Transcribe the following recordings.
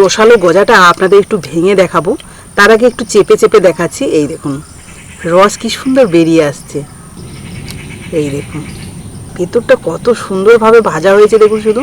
রসালো গজাটা আপনাদের একটু ভেঙে দেখাবো। তার আগে একটু চেপে চেপে দেখাচ্ছি। এই দেখুন, রস কি সুন্দর বেরিয়ে আসছে। এই দেখুন, ভেতরটা কত সুন্দরভাবে ভাজা হয়েছে দেখুন শুধু।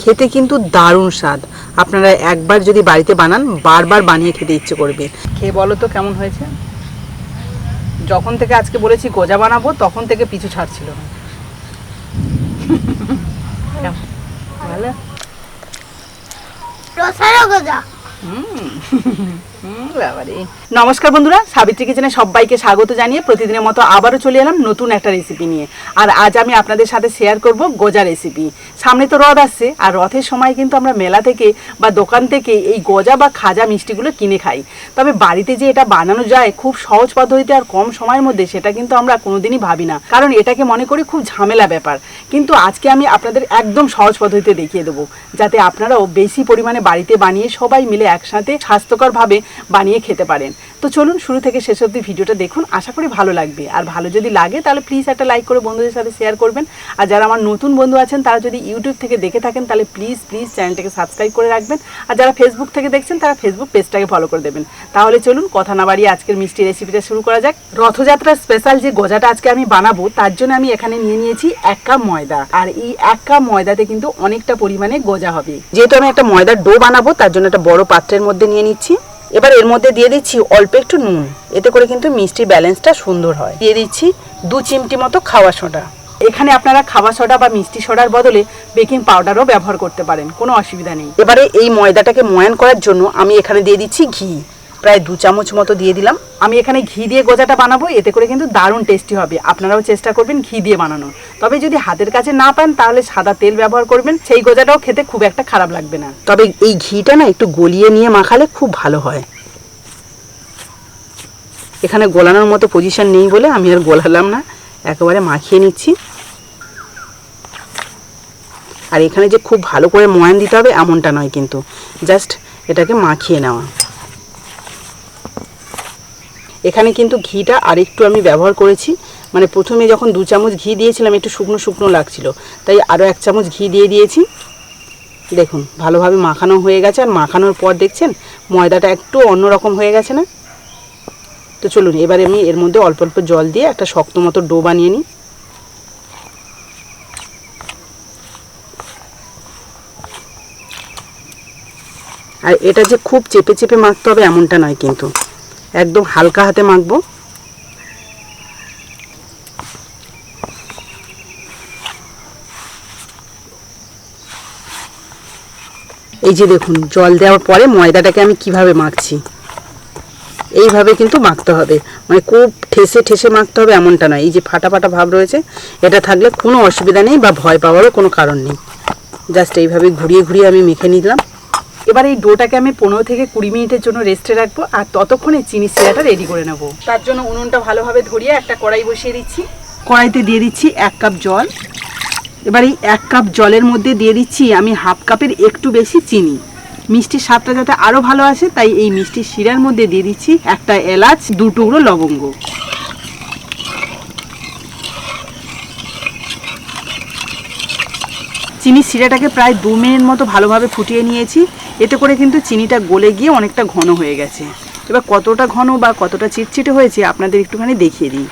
খেতে কিন্তু দারুণ স্বাদ। আপনারা একবার যদি বাড়িতে বানান, বারবার বানিয়ে খেতে ইচ্ছে করবে। খেয়ে বলো তো কেমন হয়েছে? যখন থেকে আজকে বলেছি গজা বানাবো, তখন থেকে পিছু ছাড়ছিল। না কেমন? ভালো রসালো গজা হুম, বাবারে। নমস্কার বন্ধুরা, সাবিত্রী কিচেনে সবাইকে স্বাগত জানিয়ে প্রতিদিনের মতো আবারও চলে এলাম নতুন একটা রেসিপি নিয়ে। আর আজ আমি আপনাদের সাথে শেয়ার করব গজা রেসিপি সামনে তো রথ আসছে, আর রথের সময় কিন্তু আমরা মেলা থেকে বা দোকান থেকে এই গজা বা খাজা মিষ্টিগুলো কিনে খাই। তবে বাড়িতে যে এটা বানানো যায় খুব সহজ পদ্ধতিতে আর কম সময়ের মধ্যে সেটা কিন্তু আমরা কোনোদিনই ভাবি না। কারণ এটাকে মনে করি খুব ঝামেলা ব্যাপার। কিন্তু আজকে আমি আপনাদের একদম সহজ পদ্ধতিতে দেখিয়ে দেবো, যাতে আপনারাও বেশি পরিমাণে বাড়িতে বানিয়ে সবাই মিলে একসাথে স্বাস্থ্যকরভাবে বানিয়ে খেতে পারেন। তো চলুন শুরু থেকে শেষ অবধি ভিডিওটা দেখুন। আশা করি ভালো লাগবে। আর ভালো যদি লাগে, তাহলে প্লিজ একটা লাইক করে বন্ধুদের সাথে শেয়ার করবেন। আর যারা আমার নতুন বন্ধু আছেন, তারা যদি ইউটিউব থেকে দেখে থাকেন, তাহলে প্লিজ প্লিজ চ্যানেলটাকে সাবস্ক্রাইব করে রাখবেন। আর যারা ফেসবুক থেকে দেখছেন, তারা ফেসবুক পেজটাকে ফলো করে দেবেন। তাহলে চলুন কথা না বাড়িয়ে আজকের মিষ্টি রেসিপিটা শুরু করা যাক। রথযাত্রার স্পেশাল যে গজাটা আজকে আমি বানাবো, তার জন্য আমি এখানে নিয়ে নিয়েছি এক কাপ ময়দা। আর এই এক কাপ ময়দাতে কিন্তু অনেকটা পরিমাণে গজা হবে। যেহেতু আমি একটা ময়দার ডো বানাবো, তার জন্য একটা বড় পাত্রের মধ্যে নিয়ে নিচ্ছি। এবার এর মধ্যে দিয়ে দিচ্ছি অল্প একটু নুন। এতে করে কিন্তু মিষ্টি ব্যালেন্সটা সুন্দর হয়। দিয়ে দিচ্ছি দু চিমটি মতো খাওয়া সোডা। এখানে আপনারা খাওয়া সোডা বা মিষ্টি সোডার বদলে বেকিং পাউডারও ব্যবহার করতে পারেন, কোনো অসুবিধা নেই। এবারে এই ময়দাটাকে ময়ান করার জন্য আমি এখানে দিয়ে দিচ্ছি ঘি। প্রায় দু চামচ মতো দিয়ে দিলাম। আমি এখানে ঘি দিয়ে গজাটা বানাবো, এতে করে কিন্তু দারুণ টেস্টি হবে। আপনারাও চেষ্টা করবেন ঘি দিয়ে বানানোর। তবে যদি হাতের কাছে না পান, তাহলে সাদা তেল ব্যবহার করবেন। সেই গোজাটাও খেতে খুব একটা খারাপ লাগবে না। তবে এই ঘিটা না একটু গলিয়ে নিয়ে মাখালে খুব ভালো হয়। এখানে গোলানোর মতো পজিশন নেই বলে আমি আর গোলালাম না। একেবারে মাখিয়ে নিচ্ছি। আর এখানে যে খুব ভালো করে ময়ান দিতে হবে, এমনটা নয় কিন্তু। জাস্ট এটাকে মাখিয়ে নেওয়া। এখানে কিন্তু ঘিটা আরেকটু আমি ব্যবহার করেছি। মানে প্রথমে যখন দু চামচ ঘি দিয়েছিলাম, একটু শুকনো শুকনো লাগছিল। তাই আরও এক চামচ ঘি দিয়ে দিয়েছি। দেখুন, ভালোভাবে মাখানো হয়ে গেছে। আর মাখানোর পর দেখছেন, ময়দাটা একটু অন্যরকম হয়ে গেছে না? তো চলুন, এবারে আমি এর মধ্যে অল্প অল্প জল দিয়ে একটা শক্ত মতো ডো বানিয়ে নিই। আর এটা যে খুব চেপে চেপে মাখতে হবে এমনটা নয় কিন্তু। একদম হালকা হাতে মাখবো। এই যে দেখুন, জল দেওয়ার পরে ময়দাটাকে আমি কীভাবে মাখছি? এইভাবে কিন্তু মাখতে হবে। মানে খুব ঠেসে ঠেসে মাখতে হবে এমনটা নয়। এই যে ফাটা ফাটা ভাব রয়েছে, এটা থাকলে কোনো অসুবিধা নেই বা ভয় পাওয়ারও কোনো কারণ নেই। জাস্ট এইভাবে ঘুরিয়ে ঘুরিয়ে আমি মেখে নিলাম। এবার এই ডোটাকে আমি পনেরো থেকে কুড়ি মিনিটের জন্য রেস্টে রাখব আর ততক্ষণে চিনি সিরাটা রেডি করে নেব। তার জন্য উনুনটা ভালোভাবে ধরিয়ে একটা কড়াই বসিয়ে দিচ্ছি। কড়াইতে দিয়ে দিচ্ছি এক কাপ জল। এবার এই এক কাপ জলের মধ্যে দিয়ে দিচ্ছি আমি হাফ কাপের একটু বেশি চিনি। মিষ্টির স্বাদটা যাতে আরও ভালো আসে তাই এই মিষ্টির শিরার মধ্যে দিয়ে দিচ্ছি একটা এলাচ দু টুকরো লবঙ্গ। চিনির শিরাটাকে প্রায় দু মিনিট মতো ভালোভাবে ফুটিয়ে নিয়েছি। এতে করে কিন্তু চিনিটা গলে গিয়ে অনেকটা ঘন হয়ে গেছে। এবার কতটা ঘন বা কতটা চিটচিটে হয়েছে আপনাদের একটুখানি দেখিয়ে দিই।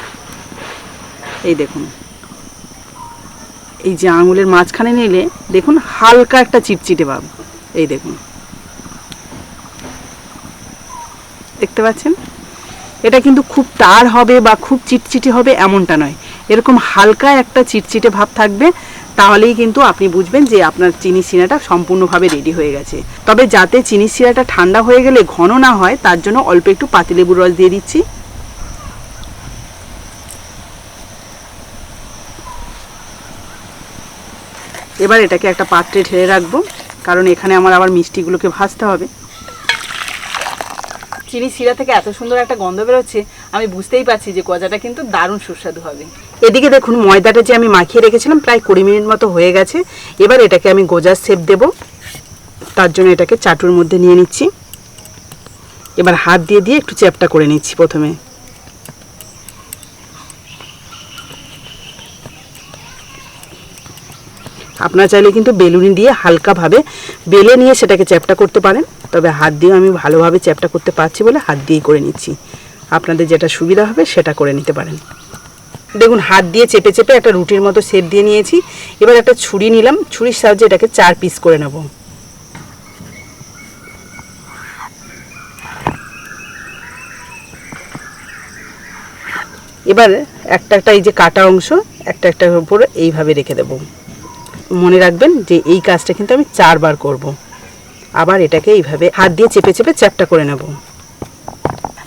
এই দেখুন। এই যে আঙুলের মাঝখানে নিলে দেখুন হালকা একটা চিটচিটে ভাব। এই দেখুন। দেখতে পাচ্ছেন? এটা কিন্তু খুব তার হবে বা খুব চিটচিটে হবে এমনটা নয়। এরকম হালকা একটা চিটচিটে ভাব থাকবে। তাহলেই কিন্তু আপনি বুঝবেন যে আপনার চিনি সিরাটা সম্পূর্ণভাবে রেডি হয়ে গেছে। তবে যাতে চিনি সিরাটা ঠান্ডা হয়ে গেলে ঘন না হয়, তার জন্য অল্প একটু পাতিলেবুর রস দিয়ে দিচ্ছি। এবার এটাকে একটা পাত্রে ঢেলে রাখব, কারণ এখানে আমার আবার মিষ্টিগুলোকে ভাজতে হবে। চিনি শিরা থেকে এত সুন্দর একটা গন্ধ বেরোচ্ছে, আমি বুঝতেই পারছি যে গজাটা কিন্তু দারুণ সুস্বাদু হবে। এদিকে দেখুন, ময়দাটা যে আমি মাখিয়ে রেখেছিলাম প্রায় কুড়ি মিনিট মতো হয়ে গেছে। এবার এটাকে আমি গোজার শেপ দেব। তার জন্য এটাকে চাটুর মধ্যে নিয়ে নিচ্ছি। এবার হাত দিয়ে দিয়ে একটু চ্যাপটা করে নিচ্ছি প্রথমে। আপনারা চাইলে কিন্তু বেলুনি দিয়ে হালকাভাবে বেলে নিয়ে সেটাকে চ্যাপটা করতে পারেন। তবে হাত দিয়ে আমি ভালোভাবে চ্যাপটা করতে পারছি বলে হাত দিয়েই করে নিচ্ছি। আপনাদের যেটা সুবিধা হবে সেটা করে নিতে পারেন। দেখুন, হাত দিয়ে চেপে চেপে একটা রুটির মতো শেপ দিয়ে নিয়েছি। এবার একটা ছুরি নিলাম, ছুরির সাহায্যে এটাকে চার পিস করে নেব। এবার একটা একটা এই যে কাটা অংশ, একটা একটার উপরে এইভাবে রেখে দেব। মনে রাখবেন যে এই কাজটা কিন্তু আমি চারবার করব। আবার এটাকে এইভাবে হাত দিয়ে চেপে চেপে চ্যাপটা করে নেব।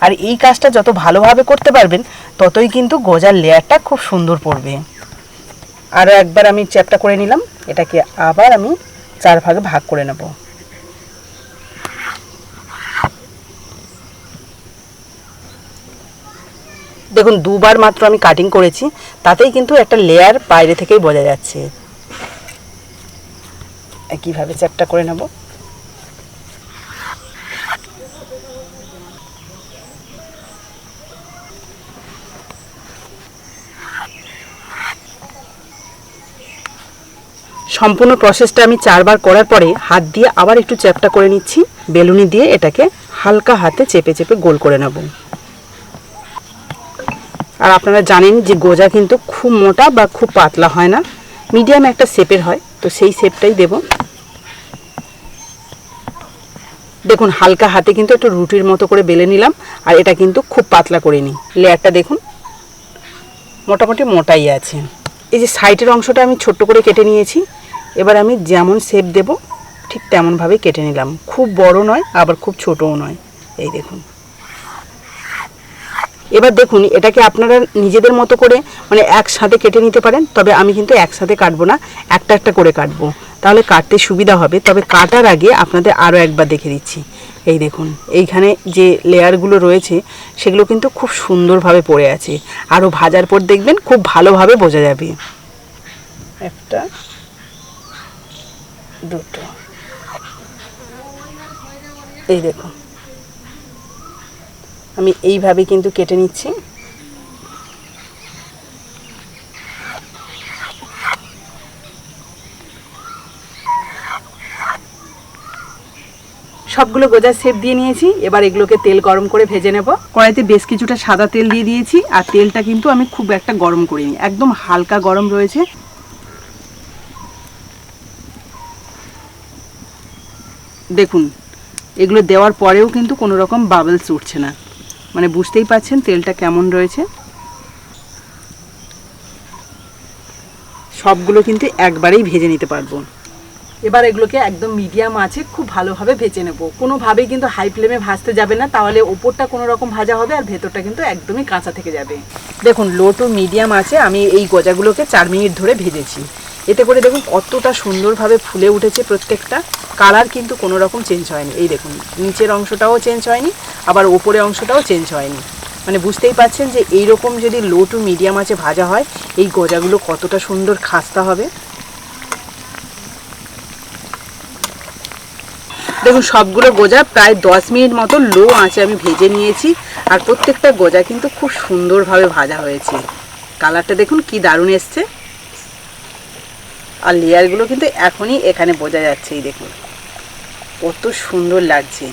আর এই কাজটা যত ভালোভাবে করতে পারবেন, ততই কিন্তু গজার লেয়ারটা খুব সুন্দর পড়বে। আরও একবার আমি চ্যাপটা করে নিলাম, এটাকে আবার আমি চার ভাগে ভাগ করে নেব। দেখুন, দুবার মাত্র আমি কাটিং করেছি, তাতেই কিন্তু একটা লেয়ার বাইরে থেকেই বোঝা যাচ্ছে। কীভাবে চ্যাপটা করে নেব। সম্পূর্ণ প্রসেসটা আমি চারবার করার পরে হাত দিয়ে আবার একটু চ্যাপটা করে নিচ্ছি। বেলুনি দিয়ে এটাকে হালকা হাতে চেপে চেপে গোল করে নেব। আর আপনারা জানেন যে গোজা কিন্তু খুব মোটা বা খুব পাতলা হয় না। মিডিয়াম একটা শেপের হয়, তো সেই শেপটাই দেব। দেখুন, হালকা হাতে কিন্তু একটু রুটির মতো করে বেলে নিলাম, আর এটা কিন্তু খুব পাতলা করে নিই লেয়ারটা দেখুন, মোটামুটি মোটাই আছে। এই যে সাইডের অংশটা আমি ছোট্ট করে কেটে নিয়েছি। এবার আমি যেমন শেপ দেব, ঠিক তেমনভাবে কেটে নিলাম। খুব বড় নয়, আবার খুব ছোটও নয়। এই দেখুন। এবার দেখুন, এটাকে আপনারা নিজেদের মতো করে মানে একসাথে কেটে নিতে পারেন, তবে আমি কিন্তু একসাথে কাটবো না, একটা একটা করে কাটবো। তাহলে কাটতে সুবিধা হবে, তবে কাটার আগে আপনাদের আরও একবার দেখে দিচ্ছি। এই দেখুন, এইখানে যে লেয়ারগুলো রয়েছে, সেগুলো কিন্তু খুব সুন্দরভাবে পড়ে আছে। আরও ভাজার পর দেখবেন, খুব ভালোভাবে বোঝা যাবে। একটা। দুটো। এই দেখুন আমি এইভাবে কিন্তু কেটে নিচ্ছি। সবগুলো গোজার শেপ দিয়ে নিয়েছি। এবার এগুলোকে তেল গরম করে ভেজে নেব। কড়াইতে বেশ কিছুটা সাদা তেল দিয়ে দিয়েছি। আর তেলটা কিন্তু আমি খুব একটা গরম করিনি। একদম হালকা গরম রয়েছে। দেখুন, এগুলো দেওয়ার পরেও কিন্তু কোনো রকম বাবলস উঠছে না। মানে বুঝতেই পাচ্ছেন তেলটা কেমন রয়েছে? সবগুলো কিন্তু একবারেই ভেজে নিতে পারব। এবার এগুলোকে একদম মিডিয়াম আছে, খুব ভালোভাবে ভেজে নেব। কোনোভাবেই কিন্তু হাই ফ্লেমে ভাজতে যাবে না, তাহলে ওপরটা কোনো রকম ভাজা হবে আর ভেতরটা কিন্তু একদমই কাঁচা থেকে যাবে। দেখুন লো টু মিডিয়াম আছে, আমি এই গজাগুলোকে চার মিনিট ধরে ভেজেছি। এতে করে দেখুন কতটা সুন্দরভাবে ফুলে উঠেছে প্রত্যেকটা। কালার কিন্তু কোনো রকম চেঞ্জ হয়নি। এই দেখুন, নিচের অংশটাও চেঞ্জ হয়নি, আবার ওপরের অংশটাও চেঞ্জ হয়নি। মানে বুঝতেই পাচ্ছেন যে এই রকম যদি লো টু মিডিয়াম আছে ভাজা হয়, এই গজাগুলো কতটা সুন্দর খাস্তা হবে। দেখুন, সবগুলো গোজা প্রায় দশ মিনিট মতো লো আঁচে আমি ভেজে নিয়েছি, আর প্রত্যেকটা গোজা কিন্তু খুব সুন্দরভাবে ভাজা হয়েছে। কালারটা দেখুন কি দারুণ এসছে। আর লেয়ারগুলো কিন্তু এখনই এখানে বোঝা যাচ্ছে, এই দেখুন। কত সুন্দর লাগছে।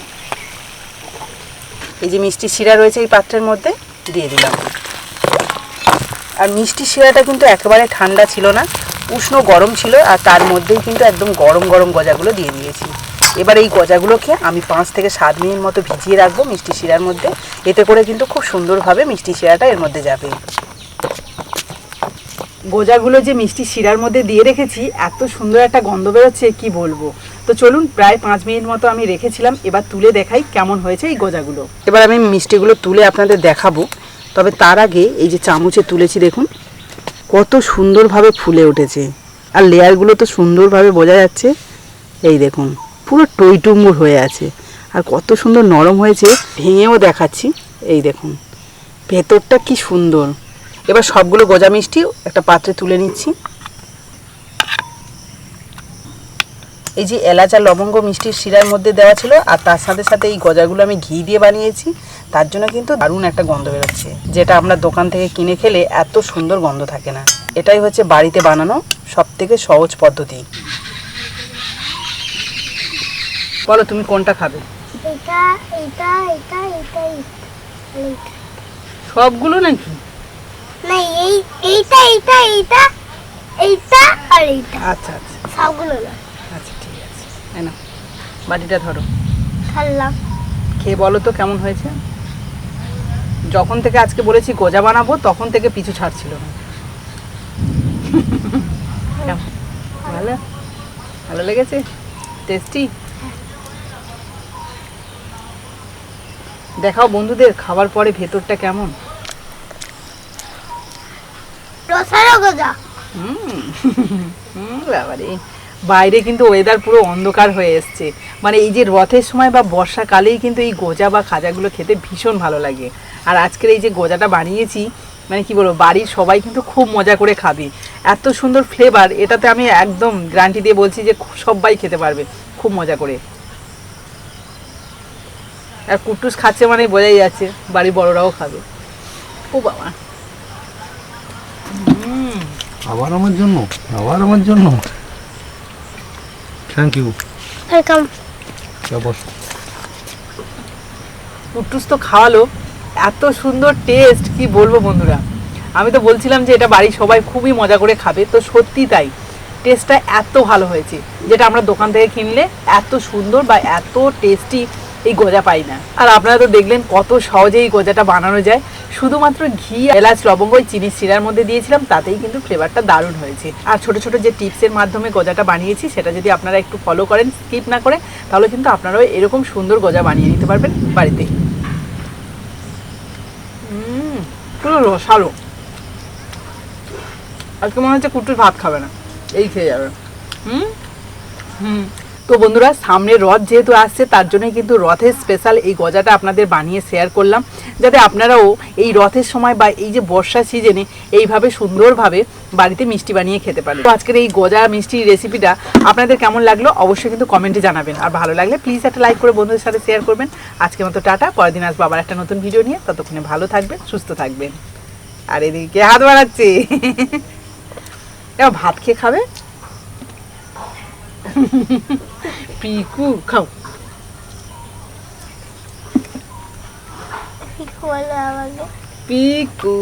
এই যে মিষ্টি শিরা রয়েছে এই পাত্রের মধ্যে, দিয়ে দিলাম। আর মিষ্টি শিরাটা কিন্তু একেবারে ঠান্ডা ছিল না, উষ্ণ গরম ছিল, আর তার মধ্যেই কিন্তু একদম গরম গরম গজাগুলো দিয়ে দিয়েছি। এবার এই গজাগুলোকে আমি পাঁচ থেকে সাত মিনিট মতো ভিজিয়ে রাখব মিষ্টি শিরার মধ্যে, এতে করে কিন্তু খুব সুন্দরভাবে মিষ্টি শিরাটা এর মধ্যে যাবে। গোজাগুলো যে মিষ্টি শিরার মধ্যে দিয়ে রেখেছি, এত সুন্দর একটা গন্ধ বেরোচ্ছে, কি বলব? তো চলুন, প্রায় পাঁচ মিনিট মতো আমি রেখেছিলাম, এবার তুলে দেখাই কেমন হয়েছে এই গোজাগুলো। এবার আমি মিষ্টিগুলো তুলে আপনাদের দেখাবো, তবে তার আগে এই যে চামচে তুলেছি, দেখুন, কত সুন্দরভাবে ফুলে উঠেছে। আর লেয়ারগুলো তো সুন্দরভাবে বোঝা যাচ্ছে, এই দেখুন, পুরো টইটুম্বুর হয়ে আছে। আর কত সুন্দর নরম হয়েছে, ভেঙেও দেখাচ্ছি, এই দেখুন, ভেতরটা কি সুন্দর। এবার সবগুলো গজা মিষ্টি একটা পাত্রে তুলে নিচ্ছি। এই যে এলাচ আর লবঙ্গ মিষ্টির শিরার মধ্যে দেওয়া ছিল আর তার সাথে সাথে এই গজাগুলো আমি ঘি দিয়ে বানিয়েছি তার জন্য কিন্তু দারুণ একটা গন্ধ বেরোচ্ছে যেটা আমরা দোকান থেকে কিনে খেলে এত সুন্দর গন্ধ থাকে না। এটাই হচ্ছে বাড়িতে বানানো সব থেকে সহজ পদ্ধতি। বলো তুমি কোনটা খাবে? সবগুলো নাকি? না এই এইটা এইটা এইটা এইটা আর এইটা। আচ্ছা আচ্ছা। সবগুলো না। আচ্ছা ঠিক আছে। বাটিটা ধরো। খেয়ে বলো তো কেমন হয়েছে? যখন থেকে আজকে বলেছি গোজা বানাবো তখন থেকে পিছু ছাড়ছিল না? ভালো? ভালো লেগেছে? টেস্টি দেখাও বন্ধুদের খাবার পরে ভেতরটা কেমন রসালো গজা হুম হুম, বাইরে কিন্তু ওয়েদার পুরো অন্ধকার হয়ে এসছে। মানে এই যে রথের সময় বা বর্ষাকালেই কিন্তু এই গোজা বা খাজাগুলো খেতে ভীষণ ভালো লাগে। আর আজকের এই যে গোজাটা বানিয়েছি মানে কি বলব, বাড়ির সবাই কিন্তু খুব মজা করে খাবে। এত সুন্দর ফ্লেভার এটাতে আমি একদম গ্যারান্টি দিয়ে বলছি যে সবাই খেতে পারবে। খুব মজা করে। আর কুটুস খাচ্ছে মানে বোঝাই যাচ্ছে, বাড়ির বড়রাও খাবে। ও বাবা। আবার আমার জন্য আবার আমার জন্য। Thank you welcome boss. Kutus তো খাওয়ালো। এত সুন্দর টেস্ট কি বলব বন্ধুরা? আমি তো বলছিলাম যে এটা বাড়ির সবাই খুবই মজা করে খাবে তো সত্যি তাই। টেস্টটা এত ভালো হয়েছে যেটা আমরা দোকান থেকে কিনলে এত সুন্দর বা এত টেস্টি এই গোজা পাই না। আর আপনারা তো দেখলেন কত সহজে এই গোজাটা বানানো যায়। শুধুমাত্র ঘি, এলাচ, লবঙ্গ, ওই চিনি শিরার মধ্যে দিয়েছিলাম, তাতেই কিন্তু ফ্লেভারটা দারুণ হয়েছে। আর ছোট ছোট যে টিপসের মাধ্যমে গোজাটা বানিয়েছি, সেটা যদি আপনারা একটু ফলো করেন স্কিপ না করে, তাহলে কিন্তু আপনারাও এরকম সুন্দর গোজা বানিয়ে নিতে পারবেন বাড়িতেই পুরো রসালো আজকে মনে হচ্ছে কুটুর ভাত খাবে না। এই খেয়ে যাবে। হুম? হুম। তো বন্ধুরা, সামনে রথ যেহেতু আসছে, তার জন্যই কিন্তু রথের স্পেশাল এই গজাটা আপনাদের বানিয়ে শেয়ার করলাম। যাতে আপনারাও এই রথের সময় বা এই যে বর্ষা সিজনে এইভাবে সুন্দরভাবে বাড়িতে মিষ্টি বানিয়ে খেতে পারেন। তো আজকের এই গজা মিষ্টি রেসিপিটা আপনাদের কেমন লাগল অবশ্যই কিন্তু কমেন্টে জানাবেন। আর ভালো লাগলে প্লিজ একটা লাইক করে বন্ধুদের সাথে শেয়ার করবেন। আজকের মতো টাটা, পরের দিন আসব আবার একটা নতুন ভিডিও নিয়ে। ততক্ষণে ভালো থাকবেন, সুস্থ থাকবেন। আর এদিকে হাত বাড়াচ্ছে। ভাত খেয়ে খাবে? পিকু খাও পিকু